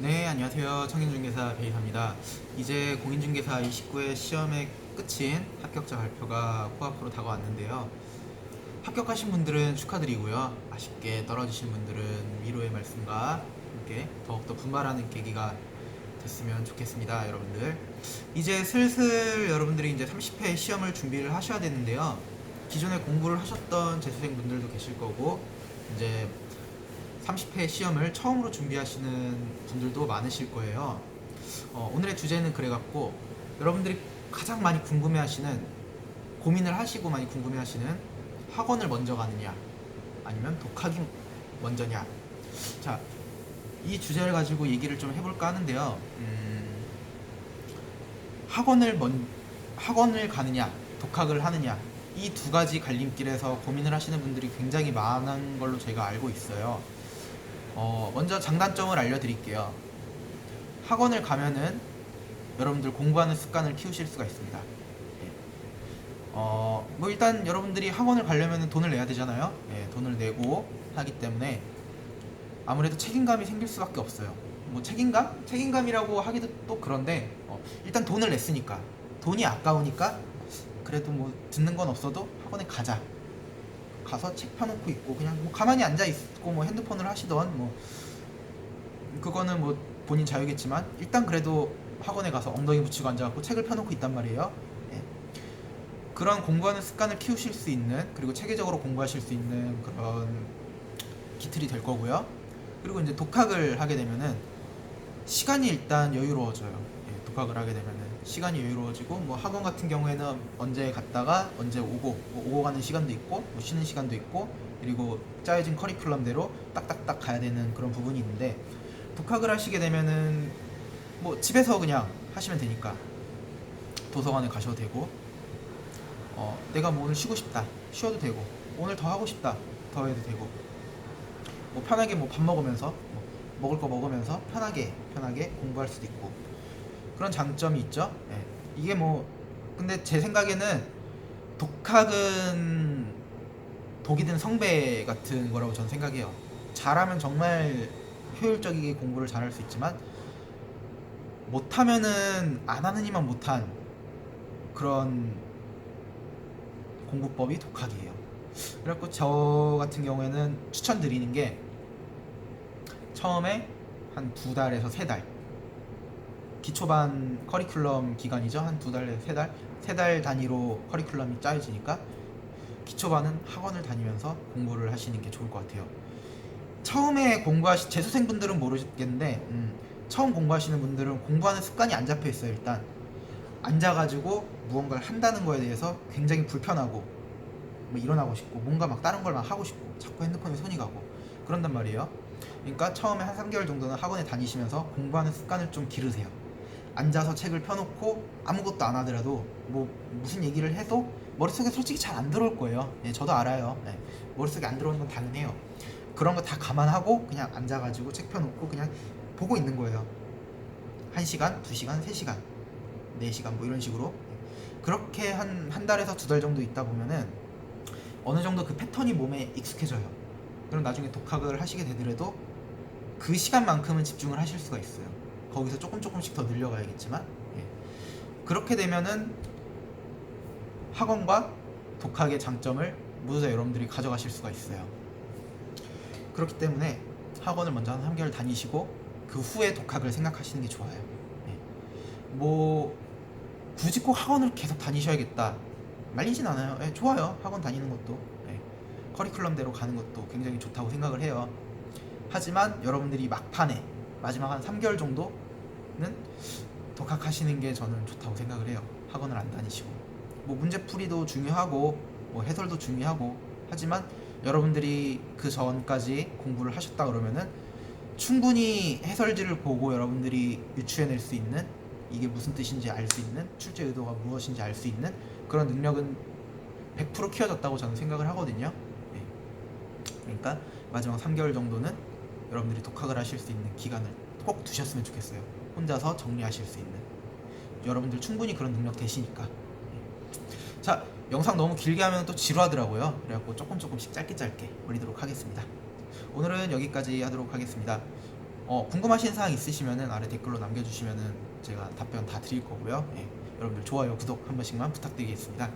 네, 안녕하세요. 청인중개사 베이사입니다. 이제 공인중개사 29회 시험의 끝인 합격자 발표가 코앞으로 다가왔는데요. 합격하신 분들은 축하드리고요. 아쉽게 떨어지신 분들은 위로의 말씀과 함께 더욱더 분발하는 계기가 됐으면 좋겠습니다, 여러분들. 이제 슬슬 여러분들이 이제 30회 시험을 준비를 하셔야 되는데요. 기존에 공부를 하셨던 재수생 분들도 계실 거고, 이제 30회 시험을 처음으로 준비하시는 분들도 많으실 거예요. 어, 오늘의 주제는 그래갖고 여러분들이 가장 많이 궁금해하시는 고민을 하시고 많이 궁금해하시는 학원을 먼저 가느냐 아니면 독학이 먼저냐 자 이 주제를 가지고 얘기를 좀 해볼까 하는데요 음, 학원을 먼 학원을 가느냐 독학을 하느냐 이 두 가지 갈림길에서 고민을 하시는 분들이 굉장히 많은 걸로 제가 알고 있어요. 어, 먼저 장단점을 알려드릴게요. 학원을 가면은 여러분들 공부하는 습관을 키우실 수가 있습니다. 예. 어, 뭐 일단 여러분들이 학원을 가려면 돈을 내야 되잖아요. 예, 돈을 내고 하기 때문에 아무래도 책임감이 생길 수밖에 없어요. 뭐 책임감? 책임감이라고 하기도 또 그런데 어, 일단 돈을 냈으니까 돈이 아까우니까 그래도 뭐 듣는 건 없어도 학원에 가자. 가서 책 펴놓고 있고 그냥 뭐 가만히 앉아 있고 뭐 핸드폰을 하시던 뭐 그거는 뭐 본인 자유겠지만 일단 그래도 학원에 가서 엉덩이 붙이고 앉아갖고 책을 펴놓고 있단 말이에요. 예. 그런 공부하는 습관을 키우실 수 있는 그리고 체계적으로 공부하실 수 있는 그런 기틀이 될 거고요. 그리고 이제 독학을 하게 되면은 시간이 일단 여유로워져요. 예, 독학을 하게 되면은 시간이 여유로워지고 뭐 학원 같은 경우에는 언제 갔다가 언제 오고 뭐 오고 가는 시간도 있고 뭐 쉬는 시간도 있고 그리고 짜여진 커리큘럼대로 딱딱딱 가야 되는 그런 부분이 있는데 독학을 하시게 되면은 뭐 집에서 그냥 하시면 되니까 도서관에 가셔도 되고 어 내가 뭐 오늘 쉬고 싶다 쉬어도 되고 오늘 더 하고 싶다 더 해도 되고 뭐 편하게 뭐 밥 먹으면서 뭐 먹을 거 먹으면서 편하게 편하게 공부할 수도 있고 그런 장점이 있죠. 예. 이게 뭐 근데 제 생각에는 독학은 독이 든 성배 같은 거라고 저는 생각해요. 잘하면 정말 효율적이게 공부를 잘할 수 있지만 못하면은 안 하는 이만 못한 그런 공부법이 독학이에요. 그래갖고 저 같은 경우에는 추천드리는 게 처음에 한 두 달에서 세 달. 기초반 커리큘럼 기간이죠. 한 두 달에서 세 달. 세 달 단위로 커리큘럼이 짜여지니까 기초반은 학원을 다니면서 공부를 하시는 게 좋을 것 같아요. 처음에 공부하시 재수생분들은 모르겠는데 음, 처음 공부하시는 분들은 공부하는 습관이 안 잡혀 있어요. 일단 앉아가지고 무언가를 한다는 거에 대해서 굉장히 불편하고 뭐 일어나고 싶고 뭔가 막 다른 걸 막 하고 싶고 자꾸 핸드폰에 손이 가고 그런단 말이에요. 그러니까 처음에 한 3개월 정도는 학원에 다니시면서 공부하는 습관을 좀 기르세요. 앉아서 책을 펴놓고 아무것도 안 하더라도 뭐 무슨 얘기를 해도 머릿속에 솔직히 잘 안 들어올 거예요. 예, 저도 알아요. 예, 머릿속에 안 들어오는 건 당연해요. 그런 거 다 감안하고 그냥 앉아가지고 책 펴놓고 그냥 보고 있는 거예요. 1시간, 2시간, 3시간, 4시간 뭐 이런 식으로 그렇게 한 한 달에서 두 달 정도 있다 보면은 어느 정도 그 패턴이 몸에 익숙해져요. 그럼 나중에 독학을 하시게 되더라도 그 시간만큼은 집중을 하실 수가 있어요. 거기서 조금 조금씩 더 늘려가야겠지만 예. 그렇게 되면은 학원과 독학의 장점을 모두 다 여러분들이 가져가실 수가 있어요. 그렇기 때문에 학원을 먼저 한 3개월 다니시고 그 후에 독학을 생각하시는 게 좋아요. 예. 뭐 굳이 꼭 학원을 계속 다니셔야겠다 말리진 않아요. 예, 좋아요. 학원 다니는 것도 예. 커리큘럼대로 가는 것도 굉장히 좋다고 생각을 해요. 하지만 여러분들이 막판에 마지막 한 3개월 정도는 독학하시는 게 저는 좋다고 생각을 해요. 학원을 안 다니시고 뭐 문제풀이도 중요하고 뭐 해설도 중요하고 하지만 여러분들이 그 전까지 공부를 하셨다 그러면은 충분히 해설지를 보고 여러분들이 유추해낼 수 있는 이게 무슨 뜻인지 알 수 있는 출제 의도가 무엇인지 알 수 있는 그런 능력은 100% 키워졌다고 저는 생각을 하거든요. 네. 그러니까 마지막 3개월 정도는 여러분들이 독학을 하실 수 있는 기간을 꼭 두셨으면 좋겠어요. 혼자서 정리하실 수 있는. 여러분들 충분히 그런 능력 되시니까. 네. 자, 영상 너무 길게 하면 또 지루하더라고요. 그래갖고 조금 조금씩 짧게 짧게 올리도록 하겠습니다. 오늘은 여기까지 하도록 하겠습니다. 어, 궁금하신 사항 있으시면은 아래 댓글로 남겨주시면은 제가 답변 다 드릴 거고요. 예, 여러분들 좋아요, 구독 한 번씩만 부탁드리겠습니다.